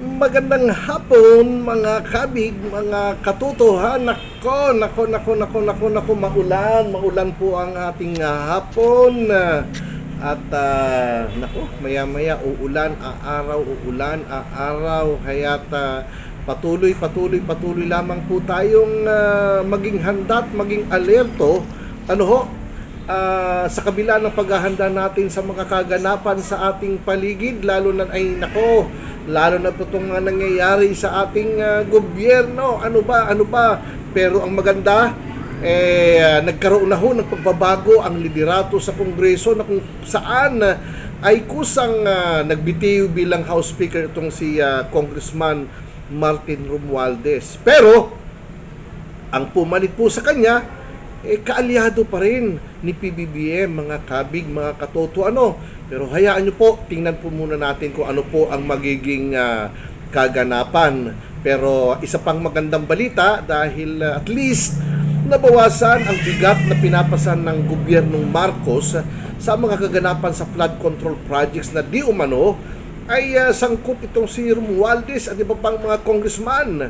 Magandang hapon mga kabig, mga katuto ha. Nako, nako, nako, nako, nako, nako, maulan. Maulan po ang ating ah, hapon. At ah, nako, maya-maya uulan, aaraw, uulan, aaraw. Kaya't ah, patuloy, patuloy, patuloy lamang po tayong ah, maging handa at maging alerto. Ano ho? Ah, sa kabila ng paghahanda natin sa mga kaganapan sa ating paligid, lalo na ay nako, lalo na po itong mga nangyayari sa ating ah, gobyerno. Ano ba? Ano ba? Pero ang maganda, eh, ah, nagkaroon na ho ng pagbabago ang liderato sa Kongreso na kung saan ah, ay kusang ah, nagbitiw bilang House Speaker itong si ah, Congressman Martin Romualdez. Pero, ang pumalit po sa kanya, eh, kaalyado pa rin ni PBBM, mga kabig, mga katoto, ano. Pero hayaan nyo po, tingnan po muna natin kung ano po ang magiging ah, kaganapan. Pero isa pang magandang balita dahil ah, at least nabawasan ang bigat na pinapasan ng gobyernong Marcos sa mga kaganapan sa flood control projects na di umano ay ah, sangkot itong si Romualdez at iba pang mga congressman.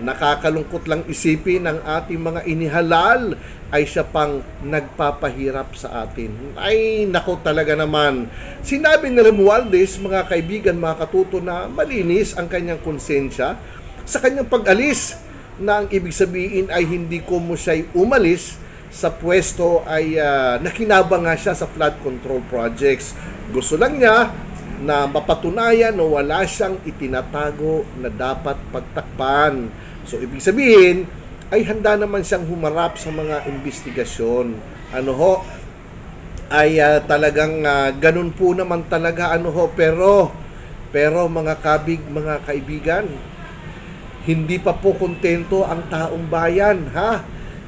Nakakalungkot lang isipin ng ating mga inihalal ay siya pang nagpapahirap sa atin. Ay, nako talaga naman. Sinabi ni Romualdez, mga kaibigan, mga katuto, na malinis ang kanyang konsensya sa kanyang pag-alis na ang ibig sabihin ay hindi ko mo siya'y umalis sa pwesto ay ah, nakinabang nga siya sa flood control projects. Gusto lang niya na mapatunayan na wala siyang itinatago na dapat pagtakpan. So, ibig sabihin, ay handa naman siyang humarap sa mga investigasyon. Ano ho, ay ah, talagang ah, ganun po naman talaga ano ho, pero, pero mga kabig, mga kaibigan, hindi pa po kontento ang taong bayan, ha?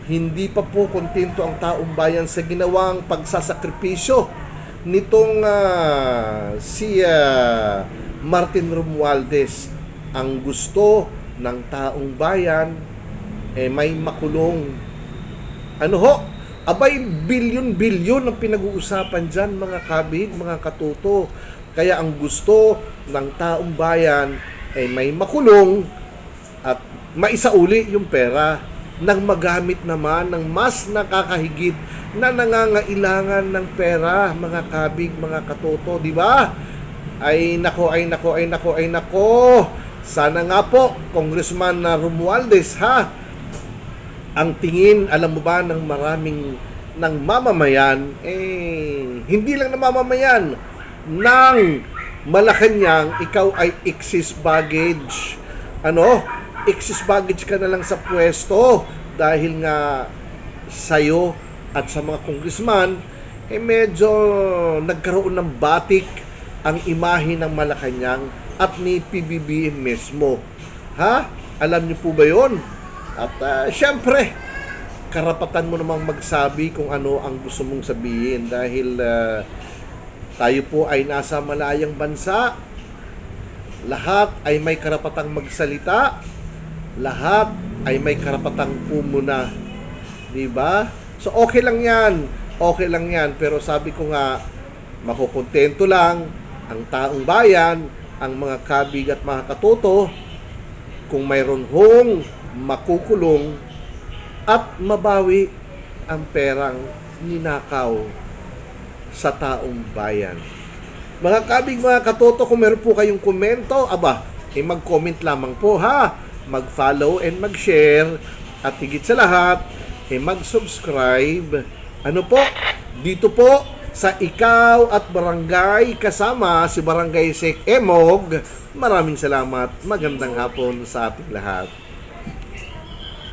Hindi pa po kontento ang taong bayan sa ginawang pagsasakripisyo nitong ah, si ah, Martin Romualdez. Ang gusto ng taong bayan eh may makulong. Ano ho? Abay, bilyon-bilyon ang pinag-uusapan dyan, mga kabig, mga katuto. Kaya ang gusto ng taong bayan ay may makulong at maisauli yung pera nang magamit naman ng mas nakakahigit na nangangailangan ng pera, mga kabig, mga katoto, di ba? Ay nako, ay nako, ay nako, ay nako. Sana nga po, Congressman na Romualdez, ha? Ang tingin, alam mo ba, ng maraming ng mamamayan, eh, hindi lang ng mamamayan, ng Malacanang, ikaw ay excess baggage. Ano? Excess baggage ka na lang sa pwesto dahil nga sa'yo at sa mga congressman, eh medyo nagkaroon ng batik ang imahe ng Malacanang at ni PBBM mismo. Ha? Alam niyo po ba yon? At ah, syempre, karapatan mo namang magsabi kung ano ang gusto mong sabihin dahil ah, tayo po ay nasa malayang bansa. Lahat ay may karapatang magsalita. Lahat ay may karapatang pumuna. 'Di ba? So okay lang 'yan. Okay lang 'yan, pero sabi ko nga makukontento lang ang taong bayan, ang mga kabig at mga katoto kung mayroon hong makukulong at mabawi ang perang ninakaw sa taong bayan. Mga kabig, mga katoto, kung meron po kayong komento, aba, eh mag-comment lamang po ha. Mag-follow and mag-share. At higit sa lahat, eh mag-subscribe. Ano po? Dito po sa Ikaw at Barangay kasama si Barangay Sek Emog. Maraming salamat. Magandang hapon sa ating lahat.